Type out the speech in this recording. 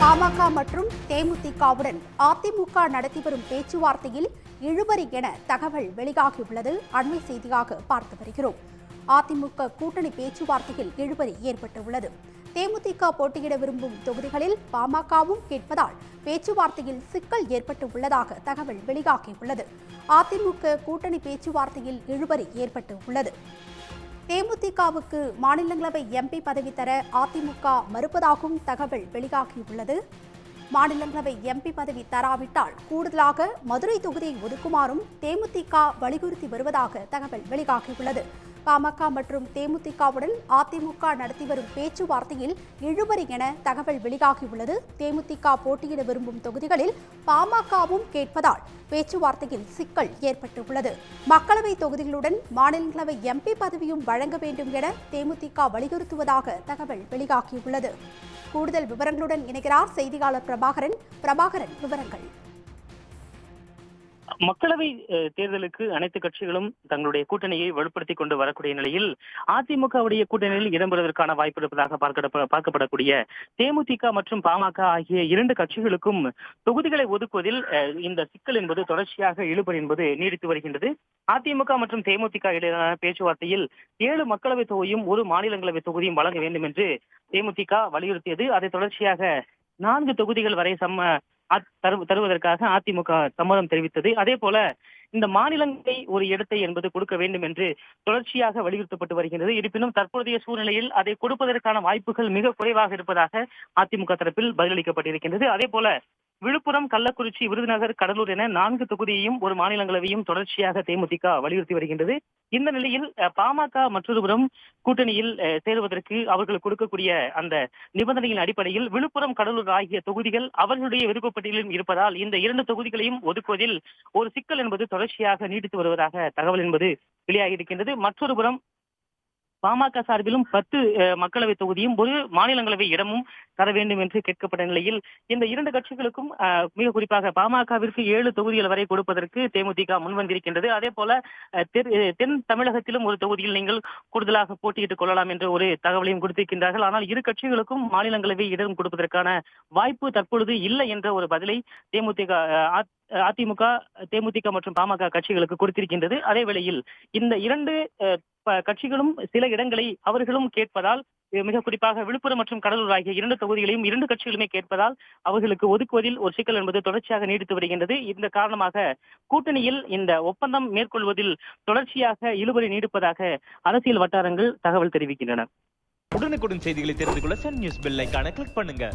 பாமக மற்றும் தேமுதிகவுடன் அதிமுக நடத்தி வரும் பேச்சுவார்த்தையில் இழுபறி என தகவல் வெளியாகியுள்ளது. அண்மை செய்தியாக பார்த்து வருகிறோம். அதிமுக கூட்டணி பேச்சுவார்த்தையில் இழுபறி ஏற்பட்டுள்ளது. தேமுதிக போட்டியிட விரும்பும் தொகுதிகளில் பாமகவும் கேட்பதால் பேச்சுவார்த்தையில் சிக்கல் ஏற்பட்டு உள்ளதாக தகவல் வெளியாகியுள்ளது. அதிமுக கூட்டணி பேச்சுவார்த்தையில் இழுபறி ஏற்பட்டு உள்ளது தேமுதிகவுக்கு மாநிலங்களவை எம்பி பதவி தர அதிமுக மறுப்பதாகவும் தகவல் வெளியாகியுள்ளது. மாநிலங்களவை எம்பி பதவி தராவிட்டால் கூடுதலாக மதுரை தொகுதியை ஒதுக்குமாறும் தேமுதிக வலியுறுத்தி வருவதாக தகவல் வெளியாகியுள்ளது. பாமக மற்றும் தேமுதிகவுடன் அதிமுக நடத்தி வரும் பேச்சுவார்த்தையில் இழுபறி என தகவல் வெளியாகியுள்ளது. தேமுதிக போட்டியிட விரும்பும் தொகுதிகளில் பாமகவும் கேட்பதால் பேச்சுவார்த்தையில் சிக்கல் ஏற்பட்டுள்ளது. மக்களவை தொகுதிகளுடன் மாநிலங்களவை எம்பி பதவியும் வழங்க வேண்டும் என தேமுதிக வலியுறுத்துவதாக தகவல் வெளியாகியுள்ளது. கூடுதல் விவரங்களுடன் இணைகிறார் செய்தியாளர் பிரபாகரன். பிரபாகரன் விவரங்கள். மக்களவை தேர்தலுக்கு அனைத்து கட்சிகளும் தங்களுடைய கூட்டணியை வலுப்படுத்திக் கொண்டு வரக்கூடிய நிலையில் அதிமுகவுடைய கூட்டணியில் இடம்பெறுவதற்கான வாய்ப்பு இருப்பதாக பார்க்கப்படக்கூடிய தேமுதிக மற்றும் பாமக ஆகிய இரண்டு கட்சிகளுக்கும் தொகுதிகளை ஒதுக்குவதில் இந்த சிக்கல் என்பது தொடர்ச்சியாக இழுபறி என்பது நீடித்து வருகின்றது. அதிமுக மற்றும் தேமுதிக இடையிலான பேச்சுவார்த்தையில் ஏழு மக்களவை தொகுதியும் ஒரு மாநிலங்களவை தொகுதியும் வழங்க வேண்டும் என்று தேமுதிக வலியுறுத்தியது. அதை தொடர்ச்சியாக நான்கு தொகுதிகள் வரை சம்ம தருவதற்காக அதிமுக சம்மதம் தெரிவித்தது. அதே போல இந்த மாநிலங்களை ஒரு இடத்தை என்பது கொடுக்க வேண்டும் என்று தொடர்ச்சியாக வலியுறுத்தப்பட்டு வருகிறது இருப்பினும் தற்போதைய சூழ்நிலையில் அதை கொடுப்பதற்கான வாய்ப்புகள் மிக குறைவாக இருப்பதாக அதிமுக தரப்பில் பதிலளிக்கப்பட்டிருக்கின்றது. அதே போல விழுப்புரம் கள்ளக்குறிச்சி விருதுநகர் கடலூர் என நான்கு தொகுதியையும் ஒரு மாநிலங்களவையும் தொடர்ச்சியாக தேமுதிக வலியுறுத்தி வருகின்றது. இந்த நிலையில் பாமக மற்றொரு புறம் கூட்டணியில் சேருவதற்கு அவர்கள் கொடுக்கக்கூடிய அந்த நிபந்தனையின் அடிப்படையில் விழுப்புரம் கடலூர் ஆகிய தொகுதிகள் அவர்களுடைய விருப்பப்பட்டியலில் இருப்பதால் இந்த இரண்டு தொகுதிகளையும் ஒதுக்குவதில் ஒரு சிக்கல் என்பது தொடர்ச்சியாக நீடித்து வருவதாக தகவல் என்பது வெளியாகி இருக்கின்றது. மற்றொரு புறம் பாமக சார்பிலும் பத்து அஹ், மக்களவை தொகுதியும் ஒரு மாநிலங்களவை இடமும் தர வேண்டும் என்று கேட்கப்பட்ட நிலையில் இந்த இரண்டு கட்சிகளுக்கும் மிக குறிப்பாக பாமகவிற்கு ஏழு தொகுதிகள் வரை கொடுப்பதற்கு தேமுதிக முன்வந்திருக்கின்றது. அதே போல தென் தமிழகத்திலும் ஒரு தொகுதியில் நீங்கள் கூடுதலாக போட்டியிட்டுக் கொள்ளலாம் என்ற ஒரு தகவலையும் கொடுத்திருக்கின்றார்கள். ஆனால் இரு கட்சிகளுக்கும் மாநிலங்களவை இடம் கொடுப்பதற்கான வாய்ப்பு தற்பொழுது இல்லை என்ற ஒரு பதிலை தேமுதிக அஹ், அதிமுக தேமுதிக மற்றும் பாமக கட்சிகளுக்கு கொடுத்திருக்கின்றது. அதே வேளையில் இந்த இரண்டு அஹ், கட்சிகளும் சில இடங்களை அவர்களும் கேட்பதால் மிக குறிப்பாக விழுப்புரம் மற்றும் கடலூர் ஆகிய இரண்டு தொகுதிகளையும் இரண்டு கட்சிகளுமே கேட்பதால் அவர்களுக்கு ஒதுக்குவதில் ஒரு சிக்கல் என்பது தொடர்ச்சியாக நீடித்து வருகின்றது. இந்த காரணமாக கூட்டணியில் இந்த ஒப்பந்தம் மேற்கொள்வதில் தொடர்ச்சியாக இழுபறி நீடிப்பதாக அரசியல் வட்டாரங்கள் தகவல் தெரிவிக்கின்றன. உடனுக்குடன் செய்திகளை தெரிந்து கொள்ள சன் நியூஸ் பெல் கிளிக் பண்ணுங்க.